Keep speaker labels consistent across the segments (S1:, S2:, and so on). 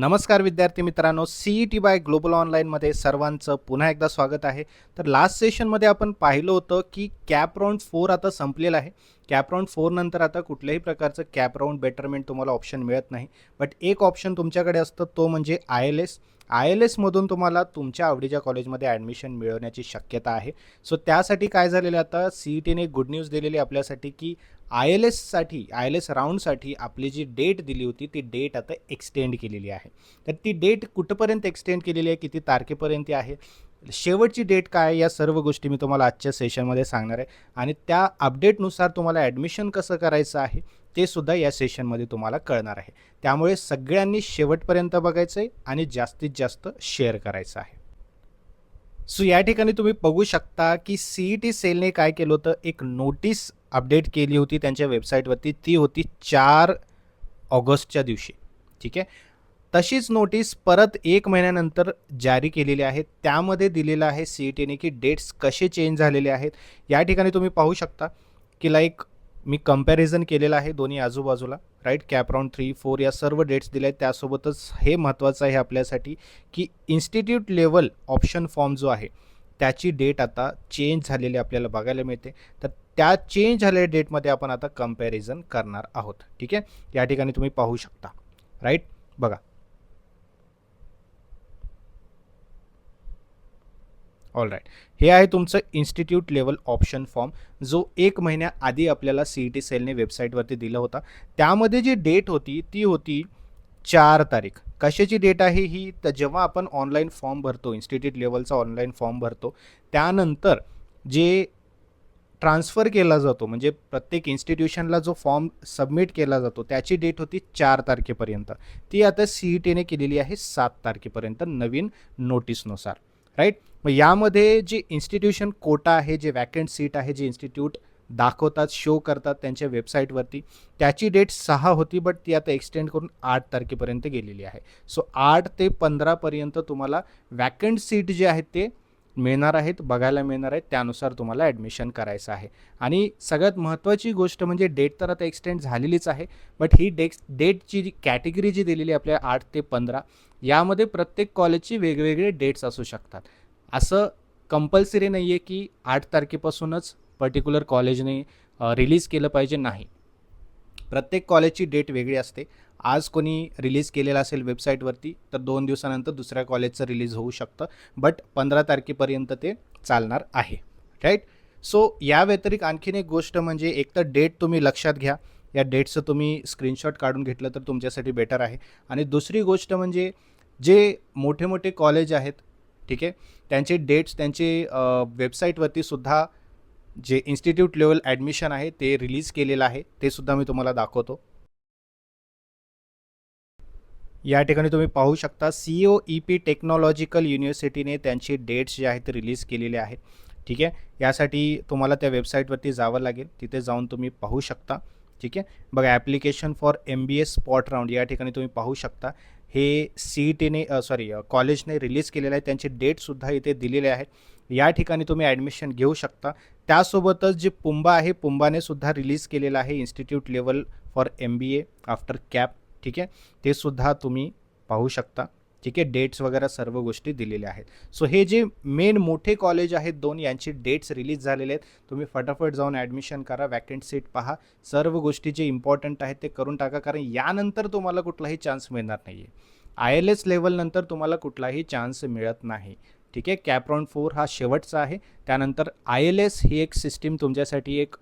S1: नमस्कार विद्यार्थी मित्रांनो C E T by global ऑनलाईनमध्ये सर्वांचं पुन्हा एकदा स्वागत आहे. तर लास्ट सेशनमध्ये आपण पाहिलं होतं की कॅप राऊंड फोर आता संपलेलं आहे. कॅप राऊंड फोर नंतर आता कुठल्याही प्रकारचं कॅप राऊंड बेटरमेंट तुम्हाला ऑप्शन मिळत नाही. बट एक ऑप्शन तुमच्याकडे असतं तो म्हणजे I L S I L एसमधून तुम्हाला तुमच्या आवडीच्या कॉलेजमध्ये ॲडमिशन मिळवण्याची शक्यता आहे. सो त्यासाठी काय झालेलं आता सी ई टीने गुड न्यूज दिलेली आपल्यासाठी की आय एल एससाठी आय एल एस राऊंडसाठी आपली जी डेट दिली होती ती डेट आता एक्सटेंड केलेली आहे. तर ती डेट कुठंपर्यंत एक्सटेंड केलेली आहे किती तारखेपर्यंत आहे शेवटची डेट काय या सर्व गोष्टी मी तुम्हाला आजच्या सेशनमध्ये सांगणार आहे. आणि त्या अपडेटनुसार तुम्हाला ॲडमिशन कसं करायचं आहे ते सुद्धा या सेशनमध्ये तुम्हाला कळणार आहे. त्यामुळे सगळ्यांनी शेवटपर्यंत बघायचं आहे आणि जास्तीत जास्त शेअर करायचं आहे. सो या ठिकाणी तुम्ही बघू शकता की सी ई टी सेलने काय केलं होतं एक नोटीस अपडेट केली होती त्यांच्या वेबसाईटवरती. ती होती चार ऑगस्टच्या दिवशी. ठीक आहे? तशीच नोटीस परत एक महिन्यानंतर जारी केलेली आहे. त्यामध्ये दिलेलं आहे सी ई टीने की डेट्स कसे चेंज झालेले आहेत. या ठिकाणी तुम्ही पाहू शकता की लाईक मी कंपॅरिझन केलेलं आहे दोन्ही आजूबाजूला राईट कॅपराऊंड थ्री फोर या सर्व डेट्स दिल्या आहेत. त्यासोबतच हे महत्त्वाचं आहे आपल्यासाठी की इन्स्टिट्यूट लेवल ऑप्शन फॉर्म जो आहे त्याची डेट आता चेंज झालेली आपल्याला बघायला मिळते. तर त्या चेंज झालेल्या डेटमध्ये आपण आता कंपॅरिझन करणार आहोत. ठीक आहे? या ठिकाणी तुम्ही पाहू शकता. राईट बघा. ऑल राईट हे आहे तुमचं इन्स्टिट्यूट लेवल ऑप्शन फॉर्म जो एक महिन्याआधी आपल्याला सी ई टी सेलने वेबसाईटवरती दिला होता. त्यामध्ये जी डेट होती ती होती चार तारीख. कशाची डेट आहे ही? तर जेव्हा आपण ऑनलाईन फॉर्म भरतो इन्स्टिट्यूट लेवलचा ऑनलाईन फॉर्म भरतो त्यानंतर जे ट्रान्सफर केला जातो. म्हणजे प्रत्येक इन्स्टिट्यूशनला जो फॉर्म सबमिट केला जातो त्याची डेट होती चार तारखेपर्यंत. ती आता सी ई टीने केलेली आहे सात तारखेपर्यंत नवीन नोटीसनुसार राईट मग यामध्ये जे इन्स्टिट्यूशन कोटा आहे जे वॅकंट सीट आहे जे इन्स्टिट्यूट दाखवतात शो करतात त्यांच्या वेबसाईटवरती त्याची डेट सहा होती बट ती आता एक्सटेंड करून आठ तारखेपर्यंत गेलेली आहे. सो आठ ते पंधरापर्यंत तुम्हाला वॅकंट सीट जे आहेत ते मिळणार आहेत बघायला मिळणार आहेत त्यानुसार तुम्हाला ॲडमिशन करायचं आहे. आणि सगळ्यात महत्त्वाची गोष्ट म्हणजे डेट तर आता एक्सटेंड झालेलीच आहे but he desks डेटची G category जी दिलेली आहे आपल्या आठ ते पंधरा यामध्ये प्रत्येक कॉलेजची वेगवेगळे डेट्स असू शकतात. असं कंपल्सरी नाही आहे की आठ तारखेपासूनच पर्टिक्युलर कॉलेजने रिलीज केलं पाहिजे नाही. प्रत्येक कॉलेजची डेट वेगळी असते. आज कोणी रिलीज केलेला असेल वेबसाईटवरती तर दोन दिवसानंतर दुसऱ्या कॉलेजचं रिलीज होऊ शकतं. बट पंधरा तारखेपर्यंत ते चालणार आहे. राईट सो या व्यतिरिक्त आणखीन एक गोष्ट म्हणजे एक तर डेट तुम्ही लक्षात घ्या. या डेटचं तुम्ही स्क्रीनशॉट काढून घेतलं तर तुमच्यासाठी बेटर आहे. आणि दुसरी गोष्ट म्हणजे जे मोठे मोठे कॉलेज आहेत ठीक आहे? त्यांचे डेट्स त्यांचे वेबसाईटवरती सुद्धा जे इन्स्टिट्यूट लेवल ॲडमिशन आहे ते रिलीज केलेलं आहे. ते सुद्धा मी तुम्हाला दाखवतो. या ठिकाणी तुम्ही पाहू शकता C O E P technological युनिव्हर्सिटीने त्यांचे डेट्स जे आहेत ते रिलीज केलेले आहेत ठीक आहे? यासाठी तुम्हाला त्या वेबसाईटवरती जावं लागेल. तिथे जाऊन तुम्ही पाहू शकता. ठीक आहे? बघा application for M B S spot round या ठिकाणी तुम्ही पाहू शकता. हे सी ई टीने सॉरी कॉलेजने रिलीज केलेलं आहे. त्यांचे डेटसुद्धा इथे दिलेले आहेत या ठिकाणी तुम्ही ॲडमिशन घेऊ शकता. त्यासोबतच जे पुंबा आहे पुंबाने सुद्धा रिलीज केलेलं आहे institute level for M B A after CAP ठीक आहे? ते सुद्धा तुम्ही पाहू शकता. ठीक आहे? डेट्स वगैरे सर्व गोष्टी दिलेल्या आहेत. सो हे जे मेन मोठे कॉलेज आहेत दोन यांचे डेट्स रिलीज झालेले आहेत. तुम्ही फटाफट जाऊन ॲडमिशन करा वॅकंट सीट पहा. सर्व गोष्टी जे इम्पॉर्टंट आहेत ते करून टाका कारण यानंतर तुम्हाला कुठलाही चान्स मिळणार नाही आहे आय एल एस लेवलनंतर तुम्हाला कुठलाही चान्स मिळत नाही. ठीक आहे? कॅप्रॉन फोर हा शेवटचा आहे. त्यानंतर आय एल एस ही एक सिस्टीम तुमच्यासाठी एक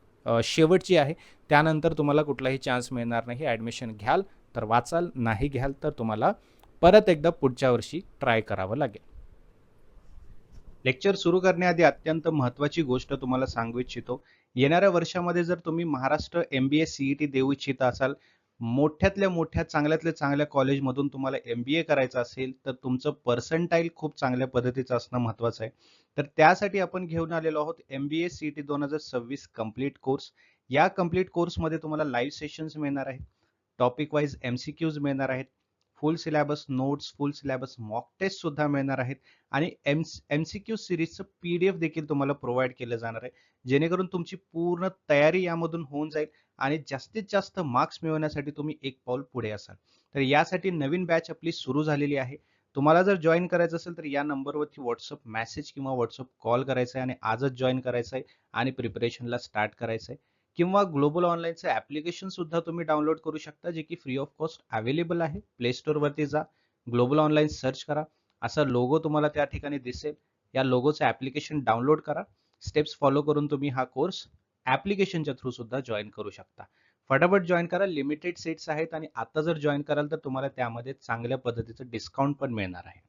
S1: शेवटची आहे. त्यानंतर तुम्हाला कुठलाही चान्स मिळणार नाही. ॲडमिशन घ्याल तर वाचाल. नाही घ्याल तर तुम्हाला परत एकदा पुढच्या वर्षी ट्राय करावं लागेल. लेक्चर सुरू करण्याआधी अत्यंत महत्त्वाची गोष्ट तुम्हाला सांगू इच्छितो. येणाऱ्या वर्षामध्ये जर तुम्ही Maharashtra M B S C E T देऊ इच्छित असाल मोठ्यातल्या मोठ्या चांगल्यातल्या चांगल्या कॉलेजमधून तुम्हाला एम बी ए करायचं असेल तर तुमचं पर्सेंटाईल खूप चांगल्या पद्धतीचं असणं महत्त्वाचं आहे. तर त्यासाठी आपण घेऊन आलेलो आहोत M B A C E T हजार सव्वीस कंप्लीट कोर्स या कंप्लीट कोर्समध्ये तुम्हाला लाईव्ह सेशन्स मिळणार आहेत. Topic wise M C Qs मिळणार आहेत. Full syllabus notes full syllabus mock test सुद्धा मिळणार आहेत. आणि एम एम सी क्यू सिरीजचं पी डी एफ देखील तुम्हाला प्रोव्हाइड केलं जाणार आहे. जेणेकरून तुमची पूर्ण तयारी यामधून होऊन जाईल आणि जास्तीत जास्त मार्क्स मिळवण्यासाठी तुम्ही एक पाऊल पुढे असाल. तर यासाठी नवीन बॅच आपली सुरू झालेली आहे. तुम्हाला जर जॉईन करायचं असेल तर या नंबरवरती व्हॉट्सअप मेसेज किंवा व्हॉट्सअप कॉल करायचा आहे आणि आजच जॉईन करायचं आहे आणि प्रिपरेशनला स्टार्ट करायचं आहे. किंवा ग्लोबल ऑनलाईनचं ऍप्लिकेशन सुद्धा तुम्ही डाउनलोड करू शकता जे की फ्री ऑफ कॉस्ट अवेलेबल आहे. प्ले स्टोअरवरती जा ग्लोबल ऑनलाईन सर्च करा. असा लोगो तुम्हाला त्या ठिकाणी दिसेल. या लोगोचं ॲप्लिकेशन डाउनलोड करा. स्टेप्स फॉलो करून तुम्ही हा कोर्स ॲप्लिकेशनच्या थ्रू सुद्धा जॉईन करू शकता. फटाफट जॉईन करा. लिमिटेड सीट्स आहेत आणि आता जर जॉईन कराल तर तुम्हाला त्यामध्ये चांगल्या पद्धतीचं डिस्काउंट पण मिळणार आहे.